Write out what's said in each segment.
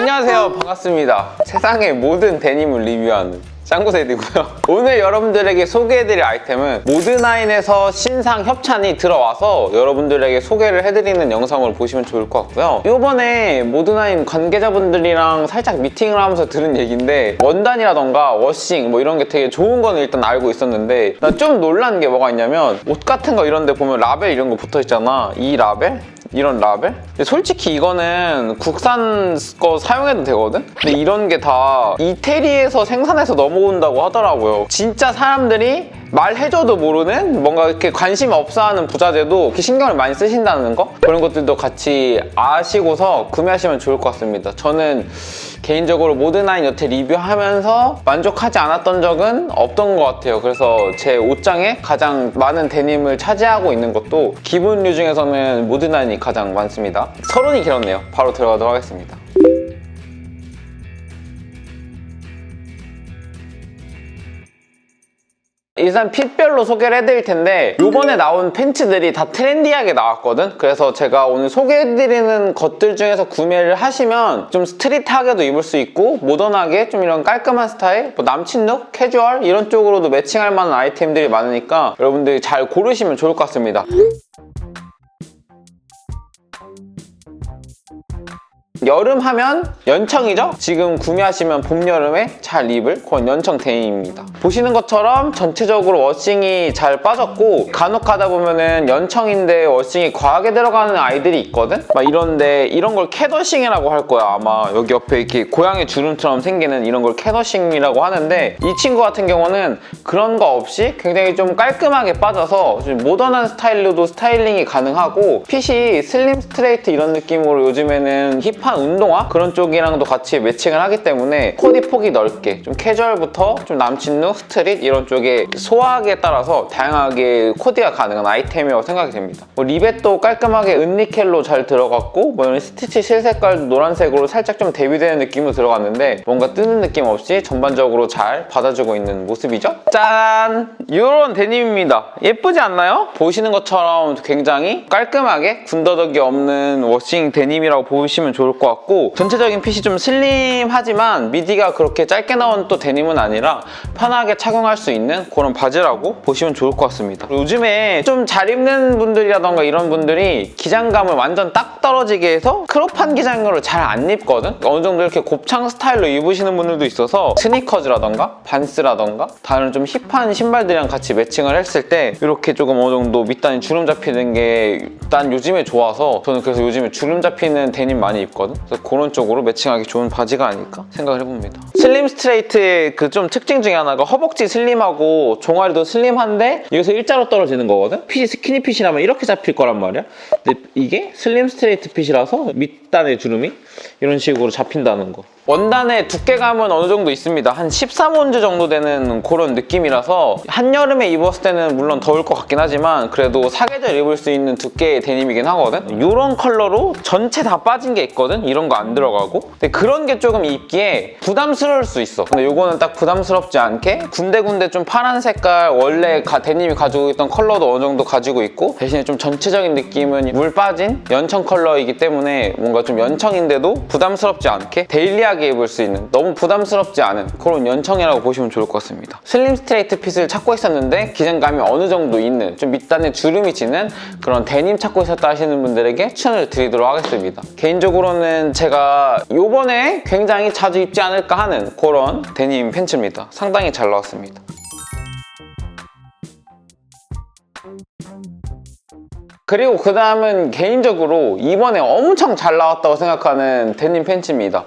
안녕하세요. 반갑습니다. 세상의 모든 데님을 리뷰하는 짱구세디고요. 오늘 여러분들에게 소개해드릴 아이템은 모드나인에서 신상 협찬이 들어와서 여러분들에게 소개를 해드리는 영상을 보시면 좋을 것 같고요. 이번에 모드나인 관계자분들이랑 살짝 미팅을 하면서 들은 얘기인데 원단이라던가 워싱 뭐 이런 게 되게 좋은 거는 일단 알고 있었는데 나 좀 놀란 게 뭐가 있냐면 옷 같은 거 이런 데 보면 라벨 이런 거 붙어 있잖아. 이 라벨? 이런 라벨? 솔직히 이거는 국산 거 사용해도 되거든? 근데 이런 게 다 이태리에서 생산해서 넘어온다고 하더라고요. 진짜 사람들이 말해줘도 모르는 뭔가 이렇게 관심 없어 하는 부자재도 이렇게 신경을 많이 쓰신다는 거? 그런 것들도 같이 아시고서 구매하시면 좋을 것 같습니다. 저는 개인적으로 모드나인 여태 리뷰하면서 만족하지 않았던 적은 없던 것 같아요. 그래서 제 옷장에 가장 많은 데님을 차지하고 있는 것도 기본류 중에서는 모드나인이 가장 많습니다. 서론이 길었네요. 바로 들어가도록 하겠습니다. 일단 핏별로 소개를 해드릴 텐데 요번에 나온 팬츠들이 다 트렌디하게 나왔거든? 그래서 제가 오늘 소개해드리는 것들 중에서 구매를 하시면 좀 스트릿하게도 입을 수 있고 모던하게 좀 이런 깔끔한 스타일? 뭐 남친 룩, 캐주얼? 이런 쪽으로도 매칭할 만한 아이템들이 많으니까 여러분들이 잘 고르시면 좋을 것 같습니다 여름 하면 연청이죠? 지금 구매하시면 봄, 여름에 잘 입을 그런 연청 데님입니다. 보시는 것처럼 전체적으로 워싱이 잘 빠졌고 간혹 가다 보면은 연청인데 워싱이 과하게 들어가는 아이들이 있거든? 막 이런데 이런 걸 캐더싱이라고 할 거야 아마 여기 옆에 이렇게 고양이 주름처럼 생기는 이런 걸 캐더싱이라고 하는데 이 친구 같은 경우는 그런 거 없이 굉장히 좀 깔끔하게 빠져서 좀 모던한 스타일로도 스타일링이 가능하고 핏이 슬림 스트레이트 이런 느낌으로 요즘에는 힙한 운동화 그런 쪽이랑도 같이 매칭을 하기 때문에 코디 폭이 넓게 좀 캐주얼부터 좀 남친룩, 스트릿 이런 쪽에 소화하기에 따라서 다양하게 코디가 가능한 아이템이라고 생각이 됩니다. 뭐 리벳도 깔끔하게 은니켈로 잘 들어갔고 뭐 이런 스티치 실색깔도 노란색으로 살짝 좀 대비되는 느낌으로 들어갔는데 뭔가 뜨는 느낌 없이 전반적으로 잘 받아주고 있는 모습이죠. 짠! 이런 데님입니다. 예쁘지 않나요? 보시는 것처럼 굉장히 깔끔하게 군더더기 없는 워싱 데님이라고 보시면 좋을 것 같고 전체적인 핏이 좀 슬림하지만 미디가 그렇게 짧게 나온 또 데님은 아니라 편하게 착용할 수 있는 그런 바지라고 보시면 좋을 것 같습니다. 요즘에 좀 잘 입는 분들이라던가 이런 분들이 기장감을 완전 딱 떨어지게 해서 크롭한 기장으로 잘 안 입거든? 어느 정도 이렇게 곱창 스타일로 입으시는 분들도 있어서 스니커즈라던가 반스라던가 다른 좀 힙한 신발들이랑 같이 매칭을 했을 때 이렇게 조금 어느 정도 밑단이 주름 잡히는 게 난 요즘에 좋아서 저는 그래서 요즘에 주름 잡히는 데님 많이 입거든? 그래서 그런 쪽으로 매칭하기 좋은 바지가 아닐까 생각을 해봅니다. 슬림 스트레이트의 그 좀 특징 중에 하나가 허벅지 슬림하고 종아리도 슬림한데 여기서 일자로 떨어지는 거거든? 핏이 스키니 핏이라면 이렇게 잡힐 거란 말이야. 근데 이게 슬림 스트레이트 핏이라서 밑단의 주름이 이런 식으로 잡힌다는 거. 원단의 두께감은 어느 정도 있습니다. 한 13온즈 정도 되는 그런 느낌이라서 한여름에 입었을 때는 물론 더울 것 같긴 하지만 그래도 사계절 입을 수 있는 두께의 데님이긴 하거든. 이런 컬러로 전체 다 빠진 게 있거든. 이런 거 안 들어가고. 근데 그런 게 조금 입기에 부담스러울 수 있어. 근데 이거는 딱 부담스럽지 않게 군데군데 좀 파란 색깔 원래 가- 데님이 가지고 있던 컬러도 어느 정도 가지고 있고 대신에 좀 전체적인 느낌은 물 빠진 연청 컬러이기 때문에 뭔가 좀 연청인데도 부담스럽지 않게 데일리하게 입을 수 있는 너무 부담스럽지 않은 그런 연청이라고 보시면 좋을 것 같습니다. 슬림 스트레이트 핏을 찾고 있었는데 기장감이 어느 정도 있는 좀 밑단에 주름이 지는 그런 데님 찾고 있었다 하시는 분들에게 추천을 드리도록 하겠습니다. 개인적으로는 제가 요번에 굉장히 자주 입지 않을까 하는 그런 데님 팬츠입니다. 상당히 잘 나왔습니다. 그리고 그 다음은 개인적으로 이번에 엄청 잘 나왔다고 생각하는 데님 팬츠입니다.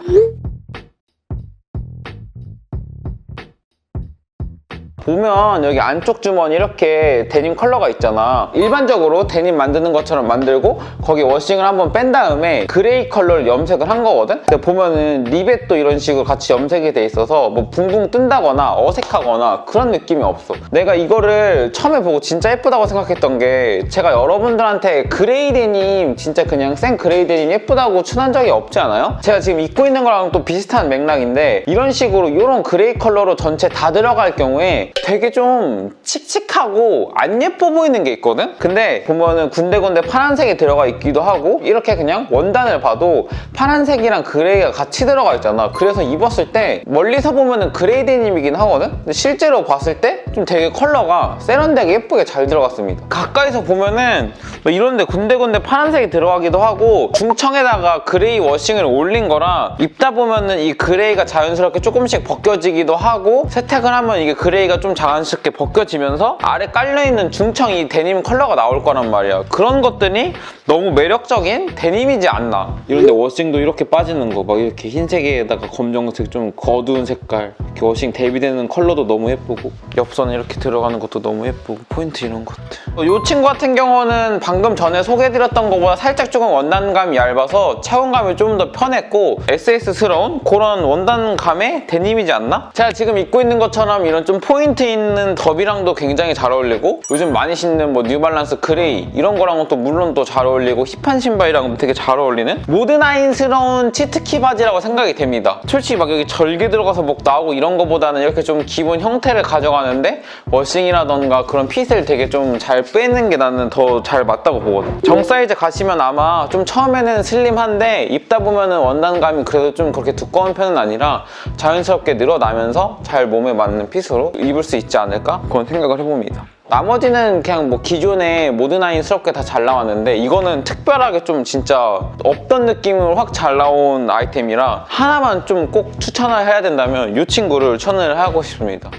보면 여기 안쪽 주머니 이렇게 데님 컬러가 있잖아. 일반적으로 데님 만드는 것처럼 만들고 거기 워싱을 한번 뺀 다음에 그레이 컬러를 염색을 한 거거든? 근데 보면은 리벳도 이런 식으로 같이 염색이 돼 있어서 뭐 붕붕 뜬다거나 어색하거나 그런 느낌이 없어. 내가 이거를 처음에 보고 진짜 예쁘다고 생각했던 게 제가 여러분들한테 그레이 데님 진짜 그냥 생 그레이 데님 예쁘다고 추천한 적이 없지 않아요? 제가 지금 입고 있는 거랑 또 비슷한 맥락인데 이런 식으로 이런 그레이 컬러로 전체 다 들어갈 경우에 되게 좀 칙칙하고 안 예뻐 보이는 게 있거든? 근데 보면은 군데군데 파란색이 들어가 있기도 하고 이렇게 그냥 원단을 봐도 파란색이랑 그레이가 같이 들어가 있잖아. 그래서 입었을 때 멀리서 보면은 그레이 데님이긴 하거든? 근데 실제로 봤을 때 좀 되게 컬러가 세련되게 예쁘게 잘 들어갔습니다. 가까이서 보면은 뭐 이런데 군데군데 파란색이 들어가기도 하고 중청에다가 그레이 워싱을 올린 거라 입다 보면은 이 그레이가 자연스럽게 조금씩 벗겨지기도 하고 세탁을 하면 이게 그레이가 좀 자연스럽게 벗겨지면서 아래 깔려있는 중청 이 데님 컬러가 나올 거란 말이야. 그런 것들이 너무 매력적인 데님이지 않나. 이런데 워싱도 이렇게 빠지는 거 막 이렇게 흰색에다가 검정색 좀 거두은 색깔 이렇게 워싱 대비되는 컬러도 너무 예쁘고 옆선 이렇게 들어가는 것도 너무 예쁘고 포인트 이런 것들 이 친구 같은 경우는 방금 전에 소개해드렸던 것보다 살짝 조금 원단감이 얇아서 체온감이 좀 더 편했고 SS스러운 그런 원단감의 데님이지 않나? 제가 지금 입고 있는 것처럼 이런 좀 포인트 있는 더비랑도 굉장히 잘 어울리고 요즘 많이 신는 뭐 뉴발란스 그레이 이런 거랑은 또 물론 또 잘 어울리고 힙한 신발이랑도 되게 잘 어울리는 모드나인스러운 치트키 바지라고 생각이 됩니다. 솔직히 막 여기 절개 들어가서 목 나오고 이런 거보다는 이렇게 좀 기본 형태를 가져가는데 워싱이라던가 그런 핏을 되게 좀 잘 빼는 게 나는 더 잘 맞다고 보거든. 정 사이즈 가시면 아마 좀 처음에는 슬림한데 입다 보면은 원단감이 그래도 좀 그렇게 두꺼운 편은 아니라 자연스럽게 늘어나면서 잘 몸에 맞는 핏으로 입을 수 있지 않을까 그런 생각을 해봅니다. 나머지는 그냥 뭐 기존에 모드나인스럽게 다 잘 나왔는데 이거는 특별하게 좀 진짜 없던 느낌으로 확 잘 나온 아이템이라 하나만 좀 꼭 추천을 해야 된다면 이 친구를 추천을 하고 싶습니다.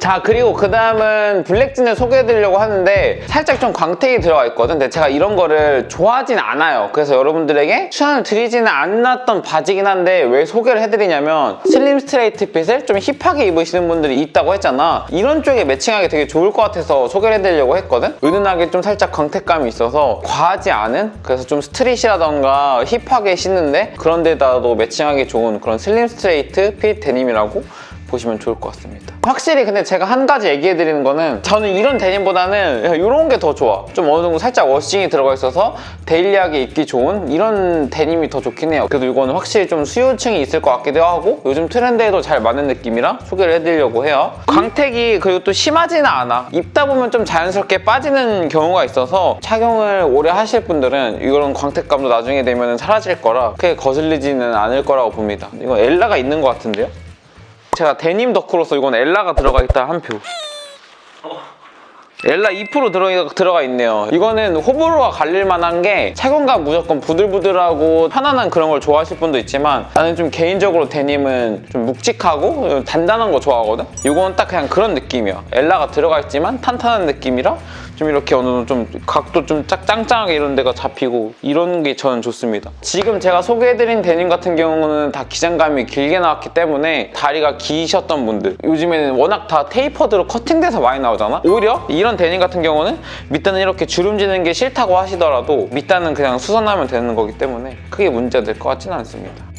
자 그리고 그 다음은 블랙진을 소개해드리려고 하는데 살짝 좀 광택이 들어가 있거든. 근데 제가 이런 거를 좋아하진 않아요. 그래서 여러분들에게 추천을 드리지는 않았던 바지긴 한데 왜 소개를 해드리냐면 슬림 스트레이트 핏을 좀 힙하게 입으시는 분들이 있다고 했잖아. 이런 쪽에 매칭하기 되게 좋을 것 같아서 소개를 해드리려고 했거든. 은은하게 좀 살짝 광택감이 있어서 과하지 않은? 그래서 좀 스트릿이라던가 힙하게 신는데 그런 데다도 매칭하기 좋은 그런 슬림 스트레이트 핏 데님이라고 보시면 좋을 것 같습니다. 확실히 근데 제가 한 가지 얘기해 드리는 거는 저는 이런 데님보다는 이런 게 더 좋아. 좀 어느 정도 살짝 워싱이 들어가 있어서 데일리하게 입기 좋은 이런 데님이 더 좋긴 해요. 그래도 이거는 확실히 좀 수요층이 있을 것 같기도 하고 요즘 트렌드에도 잘 맞는 느낌이라 소개를 해드리려고 해요. 광택이 그리고 또 심하지는 않아. 입다 보면 좀 자연스럽게 빠지는 경우가 있어서 착용을 오래 하실 분들은 이런 광택감도 나중에 되면 사라질 거라 크게 거슬리지는 않을 거라고 봅니다. 이건 엘라가 있는 것 같은데요? 제가 데님 덕후로서 이건 엘라가 들어가 있다 한 표. 엘라 2% 들어, 들어가 있네요. 이거는 호불호가 갈릴 만한 게 착용감 무조건 부들부들하고 편안한 그런 걸 좋아하실 분도 있지만 나는 좀 개인적으로 데님은 좀 묵직하고 단단한 거 좋아하거든? 이건 딱 그냥 그런 느낌이야. 엘라가 들어가 있지만 탄탄한 느낌이라 좀 이렇게 어느 정도 좀 각도 좀 짝, 짱짱하게 이런 데가 잡히고 이런 게 저는 좋습니다. 지금 제가 소개해드린 데님 같은 경우는 다 기장감이 길게 나왔기 때문에 다리가 기셨던 분들 요즘에는 워낙 다 테이퍼드로 커팅돼서 많이 나오잖아? 오히려 이런 데님 같은 경우는 밑단은 이렇게 주름지는 게 싫다고 하시더라도 밑단은 그냥 수선하면 되는 거기 때문에 크게 문제가 될 것 같지는 않습니다.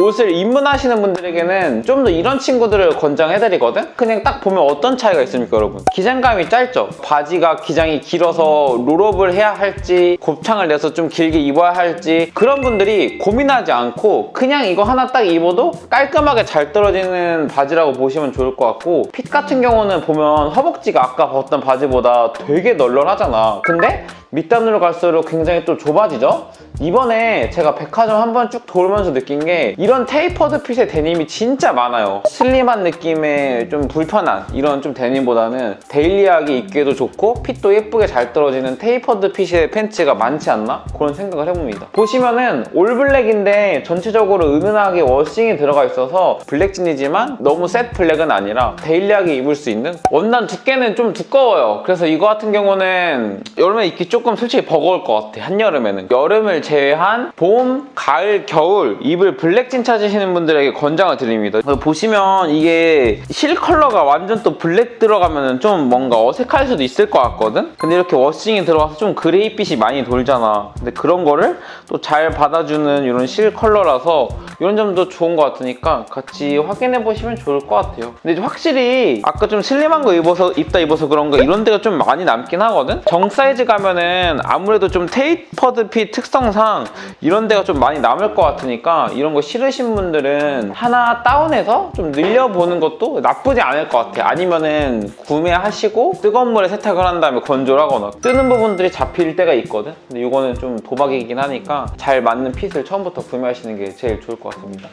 옷을 입문하시는 분들에게는 좀 더 이런 친구들을 권장해드리거든? 그냥 딱 보면 어떤 차이가 있습니까, 여러분? 기장감이 짧죠? 바지가 기장이 길어서 롤업을 해야 할지, 곱창을 내서 좀 길게 입어야 할지, 그런 분들이 고민하지 않고 그냥 이거 하나 딱 입어도 깔끔하게 잘 떨어지는 바지라고 보시면 좋을 것 같고, 핏 같은 경우는 보면 허벅지가 아까 봤던 바지보다 되게 널널하잖아. 근데 밑단으로 갈수록 굉장히 또 좁아지죠? 이번에 제가 백화점 한번 쭉 돌면서 느낀 게 이런 테이퍼드 핏의 데님이 진짜 많아요. 슬림한 느낌의 좀 불편한 이런 좀 데님보다는 데일리하게 입기도 좋고 핏도 예쁘게 잘 떨어지는 테이퍼드 핏의 팬츠가 많지 않나? 그런 생각을 해봅니다. 보시면은 올블랙인데 전체적으로 은은하게 워싱이 들어가 있어서 블랙진이지만 너무 셋 블랙은 아니라 데일리하게 입을 수 있는 원단 두께는 좀 두꺼워요. 그래서 이거 같은 경우는 여름에 입기 조금 조금 솔직히 버거울 것 같아 한여름에는. 여름을 제외한 봄, 가을, 겨울 입을 블랙진 찾으시는 분들에게 권장을 드립니다. 보시면 이게 실 컬러가 완전 또 블랙 들어가면 좀 뭔가 어색할 수도 있을 것 같거든? 근데 이렇게 워싱이 들어가서 좀 그레이빛이 많이 돌잖아. 근데 그런 거를 또 잘 받아주는 이런 실 컬러라서 이런 점도 좋은 것 같으니까 같이 확인해 보시면 좋을 것 같아요. 근데 확실히 아까 좀 슬림한 거 입어서 입다 입어서 그런 거 이런 데가 좀 많이 남긴 하거든? 정 사이즈 가면은 아무래도 좀 테이퍼드 핏 특성상 이런 데가 좀 많이 남을 것 같으니까 이런 거 싫으신 분들은 하나 다운해서 좀 늘려보는 것도 나쁘지 않을 것 같아 아니면은 구매하시고 뜨거운 물에 세탁을 한 다음에 건조를 하거나 뜨는 부분들이 잡힐 때가 있거든? 근데 이거는 좀 도박이긴 하니까 잘 맞는 핏을 처음부터 구매하시는 게 제일 좋을 것 같습니다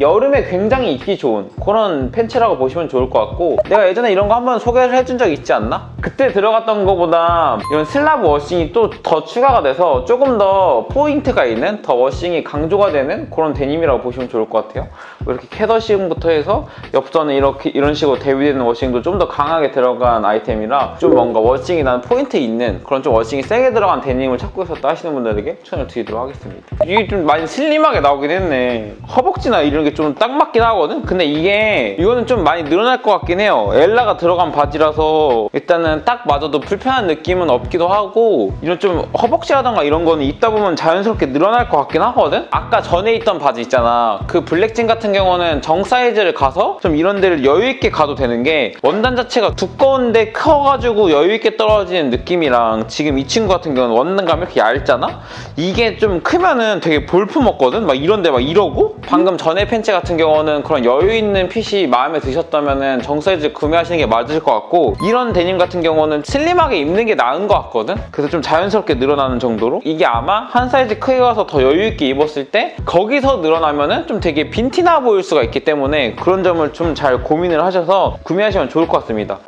여름에 굉장히 입기 좋은 그런 팬츠라고 보시면 좋을 것 같고 내가 예전에 이런 거 한번 소개를 해준 적 있지 않나? 그때 들어갔던 거보다 이런 슬라브 워싱이 또 더 추가가 돼서 조금 더 포인트가 있는 더 워싱이 강조가 되는 그런 데님이라고 보시면 좋을 것 같아요. 뭐 이렇게 캐더싱부터 해서 옆선은 이렇게 이런 식으로 대비되는 워싱도 좀 더 강하게 들어간 아이템이라 좀 뭔가 워싱이 나는 포인트 있는 그런 좀 워싱이 세게 들어간 데님을 찾고 있었다 하시는 분들에게 추천을 드리도록 하겠습니다. 이게 좀 많이 슬림하게 나오긴 했네. 허벅지나 이런 게 좀 딱 맞긴 하거든? 근데 이게 이거는 좀 많이 늘어날 것 같긴 해요. 엘라가 들어간 바지라서 일단은 딱 맞아도 불편한 느낌은 없기도 하고 이런 좀 허벅지라던가 이런 거는 입다 보면 자연스럽게 늘어날 것 같긴 하거든? 아까 전에 있던 바지 있잖아. 그 블랙진 같은 경우는 정 사이즈를 가서 좀 이런 데를 여유 있게 가도 되는 게 원단 자체가 두꺼운데 커가지고 여유 있게 떨어지는 느낌이랑 지금 이 친구 같은 경우는 원단감이 이렇게 얇잖아? 이게 좀 크면은 되게 볼품 없거든? 막 이런데 막 이러고? 방금 전에 팬츠 같은 경우는 그런 여유 있는 핏이 마음에 드셨다면은 정 사이즈 구매하시는 게 맞을 것 같고 이런 데님 같은 경우는 슬림하게 입는 게 나은 것 같거든? 그래서 좀 자연스럽게 늘어나는 정도로? 이게 아마 한 사이즈 크게 가서 더 여유 있게 입었을 때 거기서 늘어나면은 좀 되게 빈티나 보일 수가 있기 때문에 그런 점을 좀 잘 고민을 하셔서 구매하시면 좋을 것 같습니다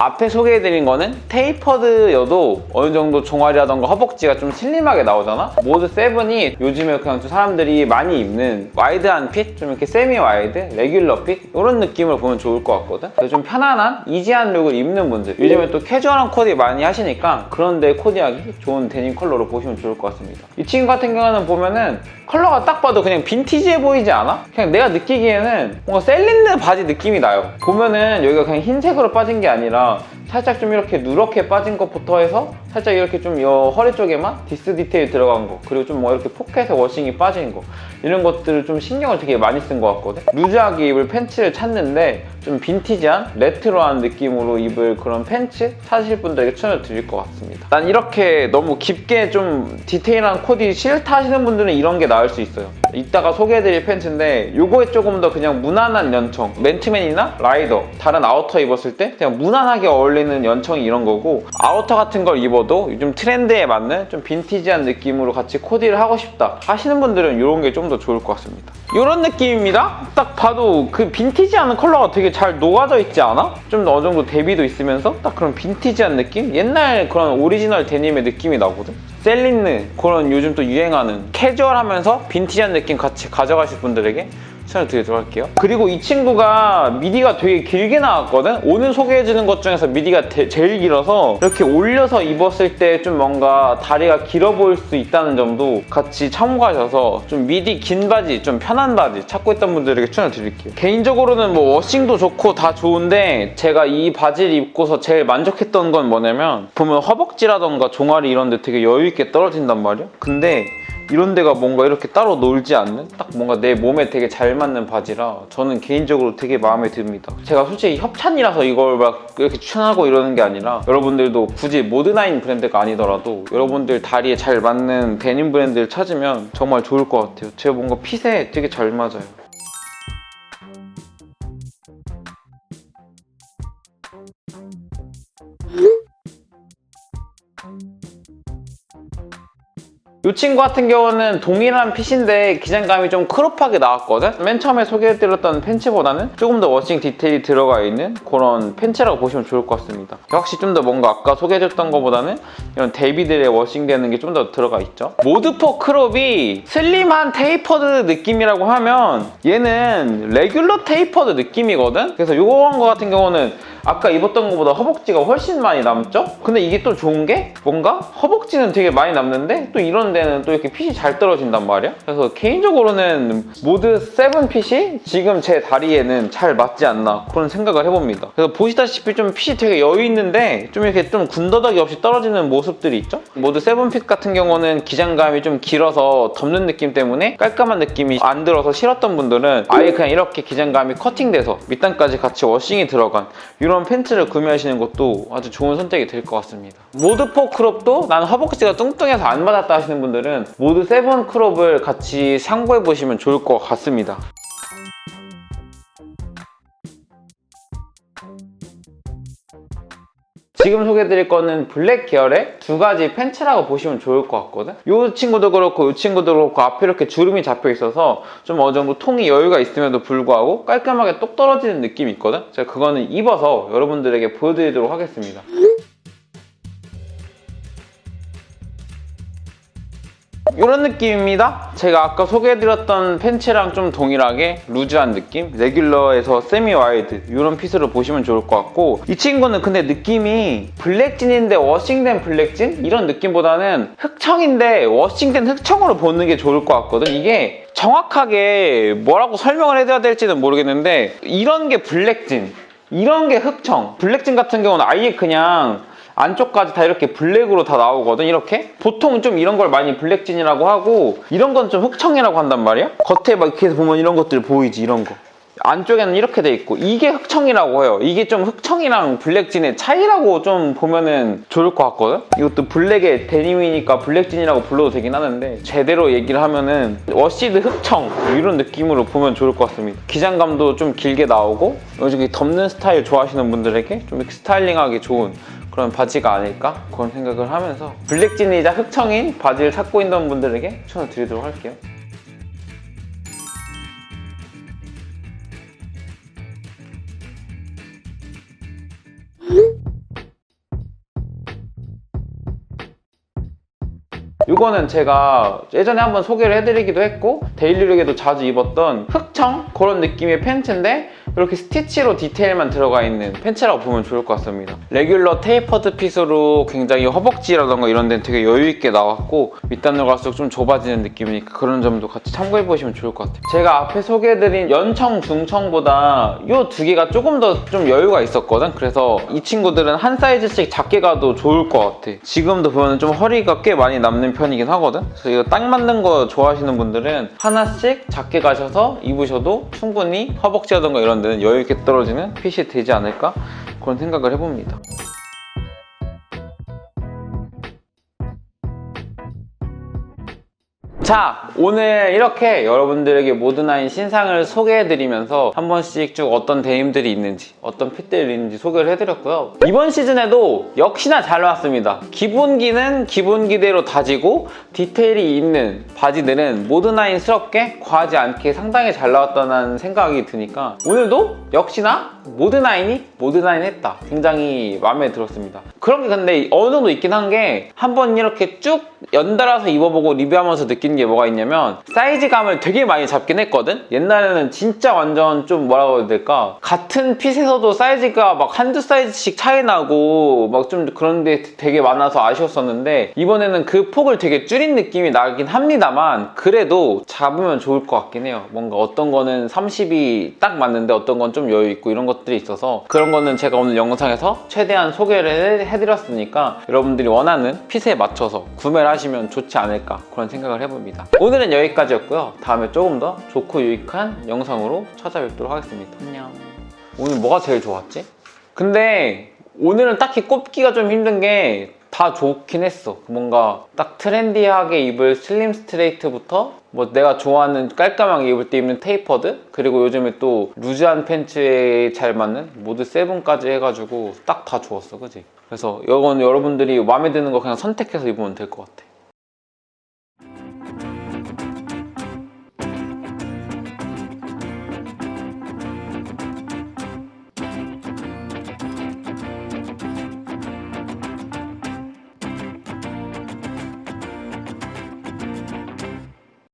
앞에 소개해드린 거는 테이퍼드여도 어느 정도 종아리라던가 허벅지가 좀 슬림하게 나오잖아? 모드 7이 요즘에 그냥 좀 사람들이 많이 입는 와이드한 핏? 좀 이렇게 세미 와이드? 레귤러 핏? 이런 느낌을 보면 좋을 것 같거든? 그래서 좀 편안한, 이지한 룩을 입는 분들 요즘에 또 캐주얼한 코디 많이 하시니까 그런데 코디하기 좋은 데님 컬러로 보시면 좋을 것 같습니다 이 친구 같은 경우는 보면은 컬러가 딱 봐도 그냥 빈티지해 보이지 않아? 그냥 내가 느끼기에는 뭔가 셀린느 바지 느낌이 나요 보면은 여기가 그냥 흰색으로 빠진 게 아니라 out. 살짝 좀 이렇게 누렇게 빠진 것부터 해서 살짝 이렇게 좀여 허리 쪽에만 디스 디테일 들어간 거 그리고 좀 뭐 이렇게 포켓에 워싱이 빠진 거 이런 것들을 좀 신경을 되게 많이 쓴 것 같거든? 루즈하게 입을 팬츠를 찾는데 좀 빈티지한 레트로한 느낌으로 입을 그런 팬츠 찾으실 분들에게 추천을 드릴 것 같습니다. 난 이렇게 너무 깊게 좀 디테일한 코디 싫다 하시는 분들은 이런 게 나을 수 있어요. 이따가 소개해드릴 팬츠인데 요거에 조금 더 그냥 무난한 연청 맨투맨이나 라이더 다른 아우터 입었을 때 그냥 무난하게 어울리는 연청이 이런 거고 아우터 같은 걸 입어도 요즘 트렌드에 맞는 좀 빈티지한 느낌으로 같이 코디를 하고 싶다 하시는 분들은 이런 게 좀 더 좋을 것 같습니다 이런 느낌입니다 딱 봐도 그 빈티지한 컬러가 되게 잘 녹아져 있지 않아? 좀더 어느 정도 대비도 있으면서 딱 그런 빈티지한 느낌? 옛날 그런 오리지널 데님의 느낌이 나거든 셀린느 그런 요즘 또 유행하는 캐주얼하면서 빈티지한 느낌 같이 가져가실 분들에게 추천을 드리도록 할게요. 그리고 이 친구가 미디가 되게 길게 나왔거든? 오늘 소개해주는 것 중에서 미디가 대- 제일 길어서 이렇게 올려서 입었을 때 좀 뭔가 다리가 길어 보일 수 있다는 점도 같이 참고하셔서 좀 미디 긴 바지 좀 편한 바지 찾고 있던 분들에게 추천을 드릴게요. 개인적으로는 뭐 워싱도 좋고 다 좋은데 제가 이 바지를 입고서 제일 만족했던 건 뭐냐면 보면 허벅지라던가 종아리 이런 데 되게 여유 있게 떨어진단 말이야? 근데 이런 데가 뭔가 이렇게 따로 놀지 않는 딱 뭔가 내 몸에 되게 잘 맞는 바지라 저는 개인적으로 되게 마음에 듭니다. 제가 솔직히 협찬이라서 이걸 막 이렇게 추천하고 이러는 게 아니라 여러분들도 굳이 모드나인 브랜드가 아니더라도 여러분들 다리에 잘 맞는 데님 브랜드를 찾으면 정말 좋을 것 같아요. 제가 뭔가 핏에 되게 잘 맞아요. 이 친구 같은 경우는 동일한 핏인데 기장감이 좀 크롭하게 나왔거든? 맨 처음에 소개해드렸던 팬츠보다는 조금 더 워싱 디테일이 들어가 있는 그런 팬츠라고 보시면 좋을 것 같습니다. 확실히 좀더 뭔가 아까 소개해줬던 것보다는 이런 데이비들의 워싱되는 게 좀 더 들어가 있죠. 모드포 크롭이 슬림한 테이퍼드 느낌이라고 하면 얘는 레귤러 테이퍼드 느낌이거든? 그래서 요런 거 같은 경우는 아까 입었던 것보다 허벅지가 훨씬 많이 남죠? 근데 이게 또 좋은 게 뭔가 허벅지는 되게 많이 남는데 또 이런 데는 또 이렇게 핏이 잘 떨어진단 말이야. 그래서 개인적으로는 모드 7 핏이 지금 제 다리에는 잘 맞지 않나 그런 생각을 해봅니다. 그래서 보시다시피 좀 핏이 되게 여유 있는데 좀 이렇게 좀 군더더기 없이 떨어지는 모습들이 있죠? 모드 7 핏 같은 경우는 기장감이 좀 길어서 덮는 느낌 때문에 깔끔한 느낌이 안 들어서 싫었던 분들은 아예 그냥 이렇게 기장감이 커팅돼서 밑단까지 같이 워싱이 들어간 이런 팬츠를 구매하시는 것도 아주 좋은 선택이 될 것 같습니다. 모드 4 크롭도 난 허벅지가 뚱뚱해서 안 맞았다 하시는 분들 은 모드 7 크롭을 같이 참고해 보시면 좋을 것 같습니다. 지금 소개해드릴 거는 블랙 계열의 두 가지 팬츠라고 보시면 좋을 것 같거든? 이 친구도 그렇고 이 친구도 그렇고 앞에 이렇게 주름이 잡혀 있어서 좀 어느 정도 통이 여유가 있음에도 불구하고 깔끔하게 똑 떨어지는 느낌이 있거든? 제가 그거는 입어서 여러분들에게 보여드리도록 하겠습니다. 이런 느낌입니다. 제가 아까 소개해드렸던 팬츠랑 좀 동일하게 루즈한 느낌? 레귤러에서 세미 와이드 이런 핏으로 보시면 좋을 것 같고 이 친구는 근데 느낌이 블랙진인데 워싱된 블랙진? 이런 느낌보다는 흑청인데 워싱된 흑청으로 보는 게 좋을 것 같거든. 이게 정확하게 뭐라고 설명을 해야 될지는 모르겠는데 이런 게 블랙진 이런 게 흑청 블랙진 같은 경우는 아예 그냥 안쪽까지 다 이렇게 블랙으로 다 나오거든 이렇게? 보통 좀 이런 걸 많이 블랙진이라고 하고 이런 건 좀 흑청이라고 한단 말이야? 겉에 막 이렇게 보면 이런 것들 보이지 이런 거. 안쪽에는 이렇게 돼 있고 이게 흑청이라고 해요. 이게 좀 흑청이랑 블랙진의 차이라고 좀 보면은 좋을 것 같거든? 이것도 블랙의 데님이니까 블랙진이라고 불러도 되긴 하는데 제대로 얘기를 하면은 워시드 흑청 이런 느낌으로 보면 좋을 것 같습니다. 기장감도 좀 길게 나오고 요즘 덮는 스타일 좋아하시는 분들에게 좀 스타일링하기 좋은 그런 바지가 아닐까? 그런 생각을 하면서 블랙진이자 흑청인 바지를 찾고 있는 분들에게 추천을 드리도록 할게요. 이거는 제가 예전에 한번 소개를 해드리기도 했고 데일리룩에도 자주 입었던 흑청? 그런 느낌의 팬츠인데 이렇게 스티치로 디테일만 들어가 있는 팬츠라고 보면 좋을 것 같습니다. 레귤러 테이퍼드 핏으로 굉장히 허벅지라던가 이런 데는 되게 여유 있게 나왔고 밑단으로 갈수록 좀 좁아지는 느낌이니까 그런 점도 같이 참고해 보시면 좋을 것 같아요. 제가 앞에 소개해드린 연청, 중청보다 이 두 개가 조금 더 좀 여유가 있었거든? 그래서 이 친구들은 한 사이즈씩 작게 가도 좋을 것 같아. 지금도 보면 좀 허리가 꽤 많이 남는 편이긴 하거든? 그래서 이거 딱 맞는 거 좋아하시는 분들은 하나씩 작게 가셔서 입으셔도 충분히 허벅지라던가 이런 데는 여유 있게 떨어지는 핏이 되지 않을까? 그런 생각을 해봅니다 자 오늘 이렇게 여러분들에게 모드나인 신상을 소개해드리면서 한 번씩 쭉 어떤 데님들이 있는지 어떤 핏들이 있는지 소개를 해드렸고요. 이번 시즌에도 역시나 잘 나왔습니다. 기본기는 기본기대로 다지고 디테일이 있는 바지들은 모드나인스럽게 과하지 않게 상당히 잘 나왔다는 생각이 드니까 오늘도 역시나 모드나인이? 모드나인 했다. 굉장히 마음에 들었습니다. 그런 게 근데 어느 정도 있긴 한 게 한번 이렇게 쭉 연달아서 입어보고 리뷰하면서 느낀 게 뭐가 있냐면 사이즈감을 되게 많이 잡긴 했거든? 옛날에는 진짜 완전 좀 뭐라고 해야 될까? 같은 핏에서도 사이즈가 막 한두 사이즈씩 차이 나고 막 좀 그런 데 되게 많아서 아쉬웠었는데 이번에는 그 폭을 되게 줄인 느낌이 나긴 합니다만 그래도 잡으면 좋을 것 같긴 해요. 뭔가 어떤 거는 30이 딱 맞는데 어떤 건 좀 여유 있고 이런 것들이 있어서 그런 거는 제가 오늘 영상에서 최대한 소개를 해드렸으니까 여러분들이 원하는 핏에 맞춰서 구매를 하시면 좋지 않을까 그런 생각을 해봅니다. 오늘은 여기까지였고요. 다음에 조금 더 좋고 유익한 영상으로 찾아뵙도록 하겠습니다. 안녕. 오늘 뭐가 제일 좋았지? 근데 오늘은 딱히 꼽기가 좀 힘든 게 다 좋긴 했어. 뭔가 딱 트렌디하게 입을 슬림 스트레이트부터 뭐 내가 좋아하는 깔끔하게 입을 때 입는 테이퍼드 그리고 요즘에 또 루즈한 팬츠에 잘 맞는 모드 세븐까지 해가지고 딱 다 좋았어, 그지? 그래서 이건 여러분들이 마음에 드는 거 그냥 선택해서 입으면 될 것 같아.